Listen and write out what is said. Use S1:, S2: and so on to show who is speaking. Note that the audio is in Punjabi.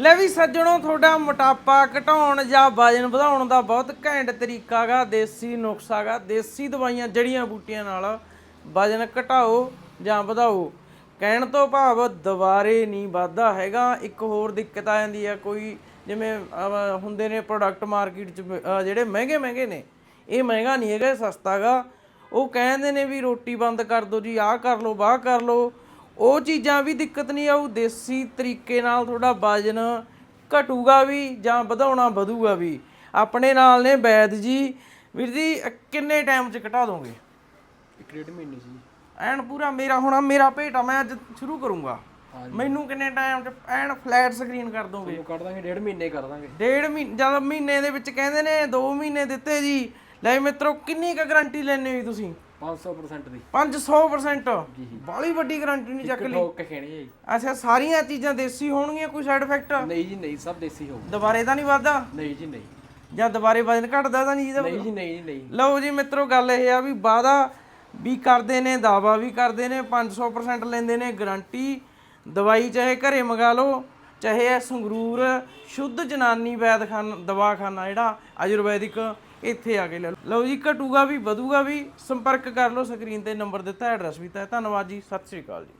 S1: ਲੈ ਵੀ ਸੱਜਣੋ, ਤੁਹਾਡਾ ਮੋਟਾਪਾ ਘਟਾਉਣ ਜਾਂ ਵਜਨ ਵਧਾਉਣ ਦਾ ਬਹੁਤ ਘੈਂਟ ਤਰੀਕਾ ਗਾ ਦੇਸੀ ਨੁਸਖਾ ਗਾ ਦੇਸੀ ਦਵਾਈਆਂ ਜੜੀਆਂ ਬੂਟੀਆਂ ਨਾਲ ਵਜਨ ਘਟਾਓ ਜਾਂ ਵਧਾਓ। ਕਹਿਣ ਤੋਂ ਭਾਵ ਦੁਬਾਰੇ ਨਹੀਂ ਵੱਧਦਾ ਹੈਗਾ। ਇੱਕ ਹੋਰ ਦਿੱਕਤ ਆ ਜਾਂਦੀ ਆ, ਕੋਈ ਜਿਵੇਂ ਹੁੰਦੇ ਨੇ ਪ੍ਰੋਡਕਟ ਮਾਰਕੀਟ 'ਚ ਜਿਹੜੇ ਮਹਿੰਗੇ ਮਹਿੰਗੇ ਨੇ, ਇਹ ਮਹਿੰਗਾ ਨਹੀਂ ਹੈਗਾ, ਇਹ ਸਸਤਾ ਗਾ ਉਹ ਕਹਿੰਦੇ ਨੇ ਵੀ ਰੋਟੀ ਬੰਦ ਕਰ ਦਿਓ ਜੀ, ਆਹ ਕਰ ਲਓ ਬਾਹ ਕਰ ਲਓ। ਉਹ ਚੀਜ਼ਾਂ ਵੀ ਦਿੱਕਤ ਨਹੀਂ ਆਊ ਦੇਸੀ ਤਰੀਕੇ ਨਾਲ ਤੁਹਾਡਾ ਵਜਨ ਘਟੂਗਾ ਵੀ ਜਾਂ ਵਧਾਉਣਾ ਵਧੂਗਾ ਵੀ। ਆਪਣੇ ਨਾਲ ਨੇ ਵੈਦ ਜੀ। ਵੀਰ ਜੀ ਕਿੰਨੇ ਟਾਈਮ 'ਚ ਘਟਾ ਦੋਗੇ?
S2: ਇੱਕ ਡੇਢ ਮਹੀਨੇ ਸੀ
S1: ਐਨ ਪੂਰਾ ਮੇਰਾ ਹੁਣ ਮੇਰਾ ਭੇਟਾ ਮੈਂ ਅੱਜ ਸ਼ੁਰੂ ਕਰੂੰਗਾ। ਮੈਨੂੰ ਕਿੰਨੇ ਟਾਈਮ 'ਚ ਐਨ ਫਲੈਟ ਸਕਰੀਨ ਕਰ ਦੋਗੇ?
S2: ਉਹ ਕੱਢ ਦਾਂਗੇ ਡੇਢ ਮਹੀਨੇ ਕਰ ਦਾਂਗੇ।
S1: ਡੇਢ ਮਹੀਨੇ ਜਦ ਮਹੀਨੇ ਦੇ ਵਿੱਚ ਕਹਿੰਦੇ ਨੇ 2 ਮਹੀਨੇ ਦਿੱਤੇ ਜੀ। ਲੈ ਮਿੱਤਰੋ ਕਿੰਨੀ ਕੁ ਗਾਰੰਟੀ ਲੈਣੇ ਹੋ ਤੁਸੀਂ?
S2: 500% ਦੀ।
S1: 500% ਬਾਲੀ ਵੱਡੀ ਗਾਰੰਟੀ ਨਹੀਂ ਚੱਕ ਲਈ।
S2: ਠੋਕ ਖਾਣੀ ਹੈ ਜੀ।
S1: ਅੱਛਾ ਸਾਰੀਆਂ ਚੀਜ਼ਾਂ ਦੇਸੀ ਹੋਣਗੀਆਂ ਕੋਈ ਸਾਈਡ ਇਫੈਕਟ
S2: ਨਹੀਂ ਜੀ ਨਹੀਂ ਸਭ ਦੇਸੀ ਹੋਊ
S1: ਦੁਬਾਰੇ ਤਾਂ ਨਹੀਂ ਵੱਧਦਾ?
S2: ਨਹੀਂ ਜੀ ਨਹੀਂ।
S1: ਜਾਂ ਦੁਬਾਰੇ ਵਜਨ ਘਟਦਾ ਤਾਂ ਨਹੀਂ ਜਿਹਦਾ
S2: ਨਹੀਂ ਜੀ ਨਹੀਂ ਜੀ ਨਹੀਂ।
S1: ਲਓ ਜੀ ਮਿੱਤਰੋ ਗੱਲ ਇਹ ਆ ਵੀ ਵਾਦਾ ਵੀ ਕਰਦੇ ਨੇ ਦਾਵਾ ਵੀ ਕਰਦੇ ਨੇ 500% ਲੈਂਦੇ ਨੇ ਗਾਰੰਟੀ ਦਵਾਈ ਚਾਹੇ ਘਰੇ ਮੰਗਾ ਲਓ ਚਾਹੇ ਇਹ ਸੰਗਰੂਰ ਸ਼ੁੱਧ ਜਨਾਨੀ ਵੈਦਖਾਨ ਦਵਾਖਾਨਾ ਜਿਹੜਾ ਆਯੁਰਵੈਦਿਕ ਇੱਥੇ ਆ ਕੇ ਲੈ ਲਓ। ਲਓ ਜੀ, ਘਟੂਗਾ ਵੀ, ਵਧੂਗਾ ਵੀ, ਸੰਪਰਕ ਕਰ ਲਓ ਸਕਰੀਨ ਤੇ, ਨੰਬਰ ਦਿੱਤਾ ਐਡਰੈਸ ਵੀ ਦਿੱਤਾ। ਧੰਨਵਾਦ ਜੀ, ਸਤਿ ਸ੍ਰੀ ਅਕਾਲ ਜੀ।